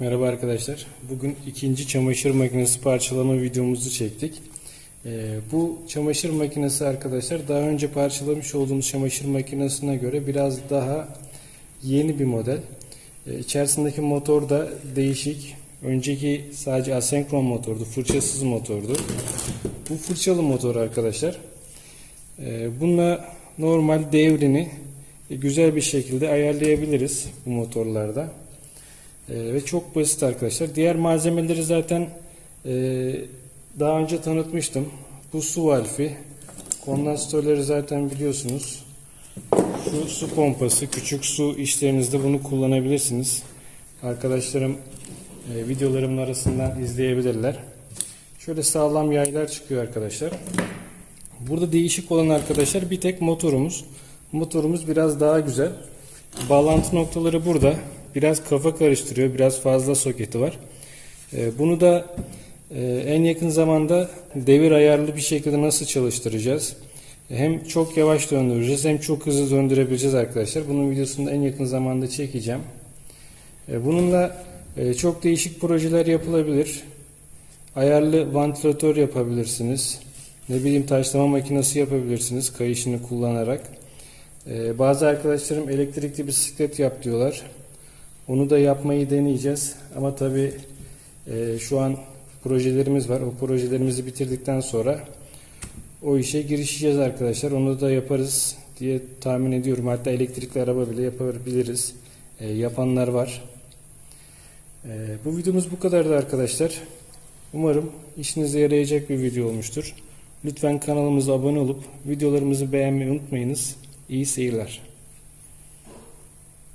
Merhaba arkadaşlar. Bugün ikinci çamaşır makinesi parçalama videomuzu çektik. Ee, bu çamaşır makinesi arkadaşlar daha önce parçalamış olduğumuz çamaşır makinesine göre biraz daha yeni bir model. Ee, içerisindeki motor da değişik. Önceki sadece asenkron motordu, fırçasız motordu. Bu fırçalı motor arkadaşlar. Ee, bununla normal devrini güzel bir şekilde ayarlayabiliriz bu motorlarda. Ee, ve çok basit arkadaşlar. Diğer malzemeleri zaten e, daha önce tanıtmıştım. Bu su valfi. Kondansatörleri zaten biliyorsunuz. Şu su pompası. Küçük su işlerinizde bunu kullanabilirsiniz. Arkadaşlarım e, videolarımın arasından izleyebilirler. Şöyle sağlam yaylar çıkıyor arkadaşlar. Burada değişik olan arkadaşlar bir tek motorumuz. Motorumuz biraz daha güzel. Bağlantı noktaları burada. Biraz kafa karıştırıyor. Biraz fazla soketi var. Ee, Bunu da e, en yakın zamanda devir ayarlı bir şekilde nasıl çalıştıracağız? Hem çok yavaş döndüreceğiz hem çok hızlı döndürebileceğiz arkadaşlar. Bunun videosunu da en yakın zamanda çekeceğim. E, Bununla e, çok değişik projeler yapılabilir. Ayarlı vantilatör yapabilirsiniz. Ne bileyim taşlama makinesi yapabilirsiniz kayışını kullanarak. Ee, bazı arkadaşlarım elektrikli bisiklet yap diyorlar. Onu da yapmayı deneyeceğiz. Ama tabi şu an projelerimiz var. O projelerimizi bitirdikten sonra o işe girişeceğiz arkadaşlar. Onu da yaparız diye tahmin ediyorum. Hatta elektrikli araba bile yapabiliriz. Ee, yapanlar var. Ee, bu videomuz bu kadardı arkadaşlar. Umarım işinize yarayacak bir video olmuştur. Lütfen kanalımıza abone olup videolarımızı beğenmeyi unutmayınız. İyi seyirler.